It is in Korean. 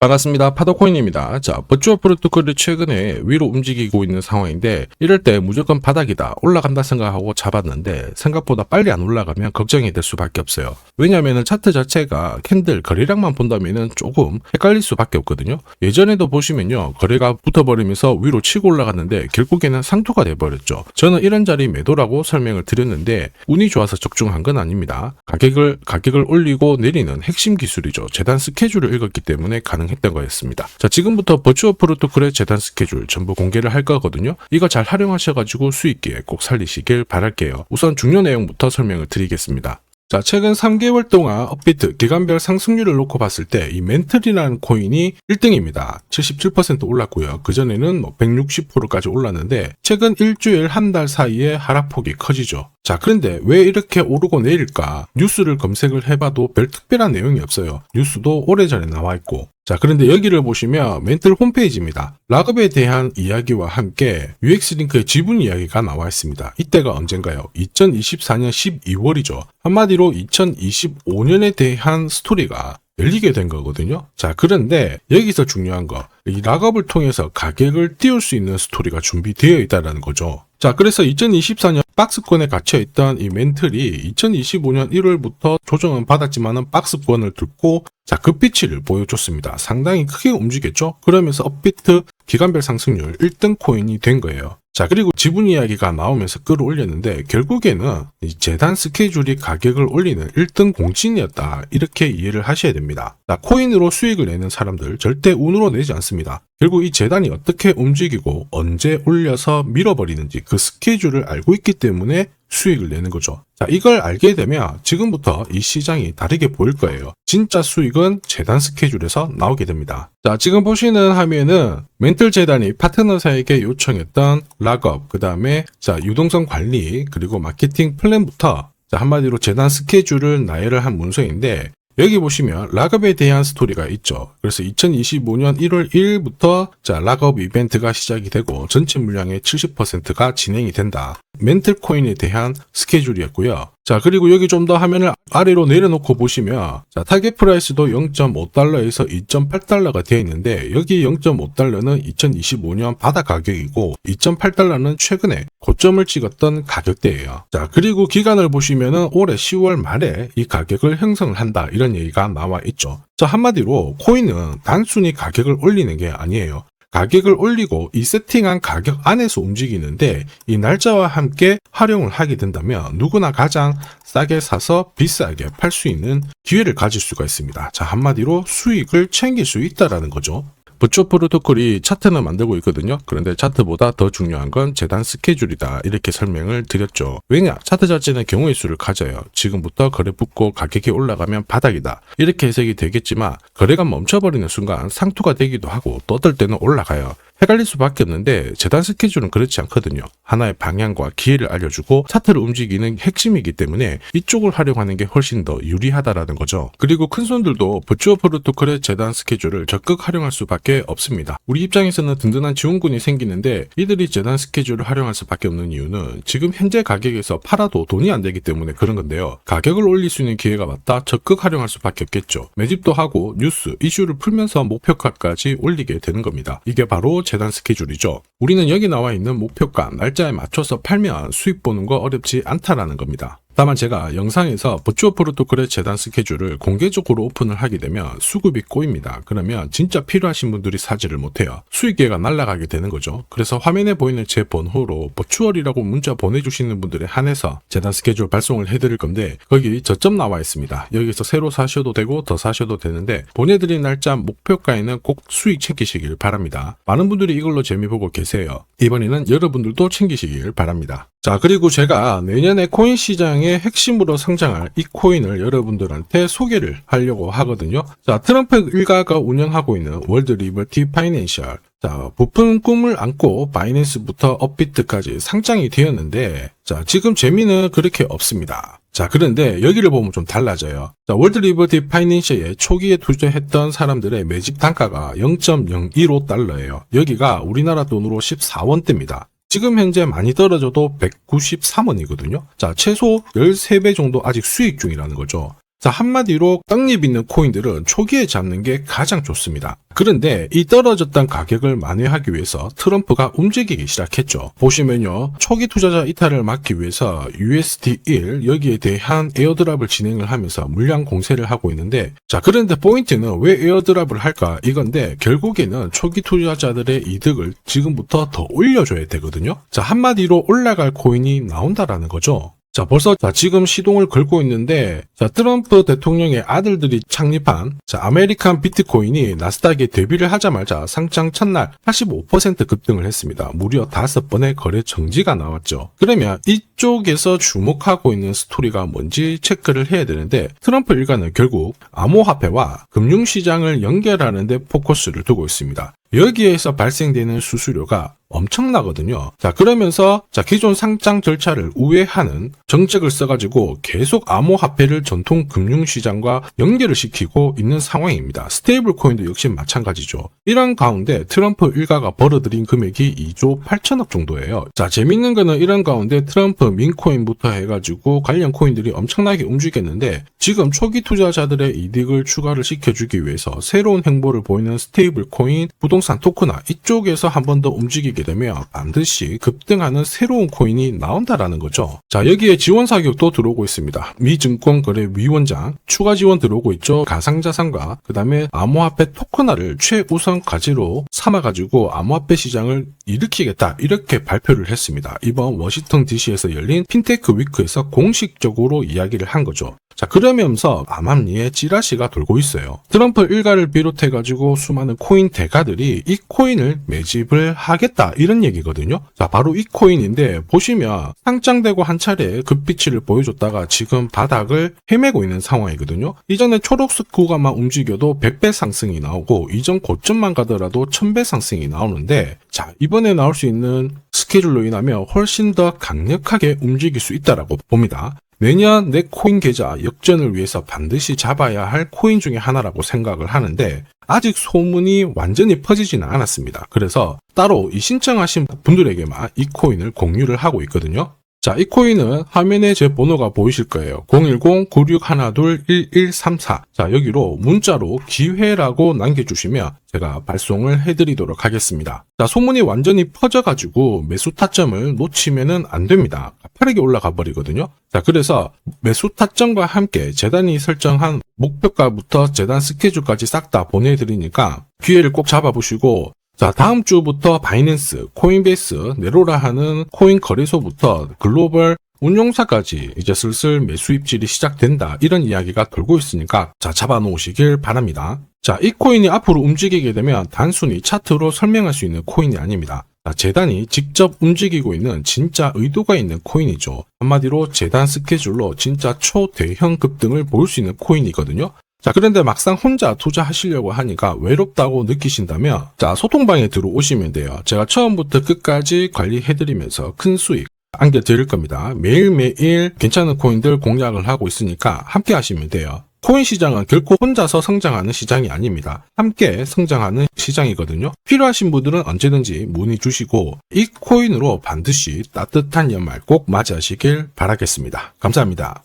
반갑습니다. 파도코인입니다. 자, 버추어 프로토콜이 최근에 위로 움직이고 있는 상황인데 이럴 때 무조건 바닥이다, 올라간다 생각하고 잡았는데 생각보다 빨리 안 올라가면 걱정이 될 수밖에 없어요. 왜냐하면 차트 자체가 캔들 거래량만 본다면 조금 헷갈릴 수밖에 없거든요. 예전에도 보시면요, 거래가 붙어버리면서 위로 치고 올라갔는데 결국에는 상투가 돼버렸죠. 저는 이런 자리 매도라고 설명을 드렸는데 운이 좋아서 적중한 건 아닙니다. 가격을 가격을 올리고 내리는 핵심 기술이죠. 재단 스케줄을 읽었기 때문에 가능 했던 거였습니다. 자, 지금부터 버추어 프로토콜의 재단 스케줄 전부 공개를 할 거거든요. 이거 잘 활용하셔가지고 수익기에 꼭 살리시길 바랄게요. 우선 중요 내용부터 설명을 드리겠습니다. 자, 최근 3개월 동안 업비트 기간별 상승률을 놓고 봤을 때 이 멘틀이라는 코인이 1등입니다. 77% 올랐고요. 그전에는 뭐 160%까지 올랐는데 최근 일주일 한 달 사이에 하락폭이 커지죠. 자, 그런데 왜 이렇게 오르고 내릴까? 뉴스를 검색을 해봐도 별 특별한 내용이 없어요. 뉴스도 오래전에 나와 있고. 자, 그런데 여기를 보시면 멘틀 홈페이지입니다. 락업에 대한 이야기와 함께 UX링크의 지분 이야기가 나와 있습니다. 이때가 언젠가요? 2024년 12월이죠. 한마디로 2025년에 대한 스토리가 열리게 된 거거든요. 자, 그런데 여기서 중요한 거, 이 락업을 통해서 가격을 띄울 수 있는 스토리가 준비되어 있다는 거죠. 자, 그래서 2024년 박스권에 갇혀있던 이 멘틀이 2025년 1월부터 조정은 받았지만은 박스권을 뚫고 자, 급비치를 보여줬습니다. 상당히 크게 움직였죠? 그러면서 업비트 기간별 상승률 1등 코인이 된 거예요. 자, 그리고 지분 이야기가 나오면서 끌어올렸는데 결국에는 이 재단 스케줄이 가격을 올리는 1등 공신이었다. 이렇게 이해를 하셔야 됩니다. 자, 코인으로 수익을 내는 사람들 절대 운으로 내지 않습니다. 결국 이 재단이 어떻게 움직이고 언제 올려서 밀어버리는지 그 스케줄을 알고 있기 때문에 수익을 내는 거죠. 자, 이걸 알게 되면 지금부터 이 시장이 다르게 보일 거예요. 진짜 수익은 재단 스케줄에서 나오게 됩니다. 자, 지금 보시는 화면은 멘틀 재단이 파트너사에게 요청했던 락업, 그 다음에 자, 유동성 관리, 그리고 마케팅 플랜부터 자, 한마디로 재단 스케줄을 나열을 한 문서인데 여기 보시면 락업에 대한 스토리가 있죠. 그래서 2025년 1월 1일부터 자 락업 이벤트가 시작이 되고 전체 물량의 70%가 진행이 된다. 멘틀 코인에 대한 스케줄이었고요. 자 그리고 여기 좀 더 화면을 아래로 내려놓고 보시면 자 타겟 프라이스도 0.5달러에서 2.8달러가 되어 있는데 여기 0.5달러는 2025년 바다 가격이고 2.8달러는 최근에 고점을 찍었던 가격대예요. 자 그리고 기간을 보시면은 올해 10월 말에 이 가격을 형성을 한다 이런 얘기가 나와 있죠. 자 한마디로 코인은 단순히 가격을 올리는 게 아니에요. 가격을 올리고 이 세팅한 가격 안에서 움직이는데 이 날짜와 함께 활용을 하게 된다면 누구나 가장 싸게 사서 비싸게 팔 수 있는 기회를 가질 수가 있습니다. 자, 한마디로 수익을 챙길 수 있다라는 거죠. 버추어 프로토콜이 차트는 만들고 있거든요. 그런데 차트보다 더 중요한 건 재단 스케줄이다. 이렇게 설명을 드렸죠. 왜냐? 차트 자체는 경우의 수를 가져요. 지금부터 거래 붙고 가격이 올라가면 바닥이다. 이렇게 해석이 되겠지만 거래가 멈춰버리는 순간 상투가 되기도 하고 또 어떨 때는 올라가요. 헷갈릴 수밖에 없는데 재단 스케줄은 그렇지 않거든요. 하나의 방향과 기회를 알려주고 차트를 움직이는 핵심이기 때문에 이쪽을 활용하는 게 훨씬 더 유리하다라는 거죠. 그리고 큰 손들도 버추어 프로토콜의 재단 스케줄을 적극 활용할 수밖에 없습니다. 우리 입장에서는 든든한 지원군이 생기는데 이들이 재단 스케줄을 활용할 수밖에 없는 이유는 지금 현재 가격에서 팔아도 돈이 안 되기 때문에 그런 건데요. 가격을 올릴 수 있는 기회가 왔다 적극 활용할 수밖에 없겠죠. 매집도 하고 뉴스, 이슈를 풀면서 목표가까지 올리게 되는 겁니다. 이게 바로 재단 스케줄이죠. 우리는 여기 나와 있는 목표가 날짜에 맞춰서 팔면 수익 보는 거 어렵지 않다라는 겁니다. 다만 제가 영상에서 버추어 프로토콜의 재단 스케줄을 공개적으로 오픈을 하게 되면 수급이 꼬입니다. 그러면 진짜 필요하신 분들이 사지를 못해요. 수익계가 날아가게 되는 거죠. 그래서 화면에 보이는 제 번호로 버추얼이라고 문자 보내주시는 분들에 한해서 재단 스케줄 발송을 해드릴 건데 거기 저점 나와 있습니다. 여기서 새로 사셔도 되고 더 사셔도 되는데 보내드린 날짜 목표가에는 꼭 수익 챙기시길 바랍니다. 많은 분들이 이걸로 재미 보고 계세요. 이번에는 여러분들도 챙기시길 바랍니다. 자, 그리고 제가 내년에 코인 시장의 핵심으로 성장할 이 코인을 여러분들한테 소개를 하려고 하거든요. 자, 트럼프 일가가 운영하고 있는 월드 리버티 파이낸셜. 자, 부푼 꿈을 안고 바이낸스부터 업비트까지 상장이 되었는데, 자, 지금 재미는 그렇게 없습니다. 자, 그런데 여기를 보면 좀 달라져요. 자, 월드 리버티 파이낸셜에 초기에 투자했던 사람들의 매집 단가가 0.015달러예요. 여기가 우리나라 돈으로 14원대입니다. 지금 현재 많이 떨어져도 193원이거든요. 자, 최소 13배 정도 아직 수익 중이라는 거죠. 자, 한마디로 떡잎 있는 코인들은 초기에 잡는 게 가장 좋습니다. 그런데 이 떨어졌던 가격을 만회하기 위해서 트럼프가 움직이기 시작했죠. 보시면요. 초기 투자자 이탈을 막기 위해서 USD1 여기에 대한 에어드랍을 진행을 하면서 물량 공세를 하고 있는데 자, 그런데 포인트는 왜 에어드랍을 할까? 이건데 결국에는 초기 투자자들의 이득을 지금부터 더 올려줘야 되거든요. 자, 한마디로 올라갈 코인이 나온다라는 거죠. 자, 벌써 자, 지금 시동을 걸고 있는데 자, 트럼프 대통령의 아들들이 창립한 자, 아메리칸 비트코인이 나스닥에 데뷔를 하자마자 상장 첫날 85% 급등을 했습니다. 무려 5번의 거래 정지가 나왔죠. 그러면 이 쪽에서 주목하고 있는 스토리가 뭔지 체크를 해야 되는데 트럼프 일가는 결국 암호화폐와 금융시장을 연결하는 데 포커스를 두고 있습니다. 여기에서 발생되는 수수료가 엄청나거든요. 자, 그러면서, 자, 기존 상장 절차를 우회하는 정책을 써가지고 계속 암호화폐를 전통 금융시장과 연결을 시키고 있는 상황입니다. 스테이블 코인도 역시 마찬가지죠. 이런 가운데 트럼프 일가가 벌어들인 금액이 2조 8천억 정도예요. 자, 재밌는 거는 이런 가운데 트럼프 민코인부터 해가지고 관련 코인들이 엄청나게 움직였는데 지금 초기 투자자들의 이득을 추가를 시켜주기 위해서 새로운 행보를 보이는 스테이블 코인, 부동산 토크나 이쪽에서 한 번 더 움직이게 되면 반드시 급등하는 새로운 코인이 나온다라는 거죠. 자, 여기에 지원 사격도 들어오고 있습니다. 미 증권거래위원장 추가 지원 들어오고 있죠. 가상자산과 그 다음에 암호화폐 토큰화를 최우선 과제로 삼아가지고 암호화폐 시장을 일으키겠다 이렇게 발표를 했습니다. 이번 워싱턴 DC에서 열린 핀테크 위크에서 공식적으로 이야기를 한 거죠. 자, 그러면서 암암리에 찌라시가 돌고 있어요. 트럼프 일가를 비롯해가지고 수많은 코인 대가들이 이 코인을 매집을 하겠다, 이런 얘기거든요. 자, 바로 이 코인인데, 보시면 상장되고 한 차례 급비치를 보여줬다가 지금 바닥을 헤매고 있는 상황이거든요. 이전에 초록색 구간만 움직여도 100배 상승이 나오고, 이전 고점만 가더라도 1000배 상승이 나오는데, 자, 이번에 나올 수 있는 스케줄로 인하면 훨씬 더 강력하게 움직일 수 있다라고 봅니다. 내년 내 코인 계좌 역전을 위해서 반드시 잡아야 할 코인 중에 하나라고 생각을 하는데 아직 소문이 완전히 퍼지지는 않았습니다. 그래서 따로 이 신청하신 분들에게만 이 코인을 공유를 하고 있거든요. 자, 이 코인은 화면에 제 번호가 보이실 거예요. 010-9612-1134. 자, 여기로 문자로 기회라고 남겨주시면 제가 발송을 해드리도록 하겠습니다. 자, 소문이 완전히 퍼져가지고 매수 타점을 놓치면은 안 됩니다. 가파르게 올라가 버리거든요. 자, 그래서 매수 타점과 함께 재단이 설정한 목표가부터 재단 스케줄까지 싹 다 보내드리니까 기회를 꼭 잡아보시고 자, 다음 주부터 바이낸스, 코인베이스, 네로라 하는 코인 거래소부터 글로벌 운용사까지 이제 슬슬 매수 입질이 시작된다. 이런 이야기가 돌고 있으니까 자, 잡아놓으시길 바랍니다. 자, 이 코인이 앞으로 움직이게 되면 단순히 차트로 설명할 수 있는 코인이 아닙니다. 자, 재단이 직접 움직이고 있는 진짜 의도가 있는 코인이죠. 한마디로 재단 스케줄로 진짜 초대형 급등을 볼 수 있는 코인이거든요. 자, 그런데 막상 혼자 투자하시려고 하니까 외롭다고 느끼신다면, 자, 소통방에 들어오시면 돼요. 제가 처음부터 끝까지 관리해드리면서 큰 수익 안겨드릴 겁니다. 매일매일 괜찮은 코인들 공략을 하고 있으니까 함께 하시면 돼요. 코인 시장은 결코 혼자서 성장하는 시장이 아닙니다. 함께 성장하는 시장이거든요. 필요하신 분들은 언제든지 문의 주시고 이 코인으로 반드시 따뜻한 연말 꼭 맞이하시길 바라겠습니다. 감사합니다.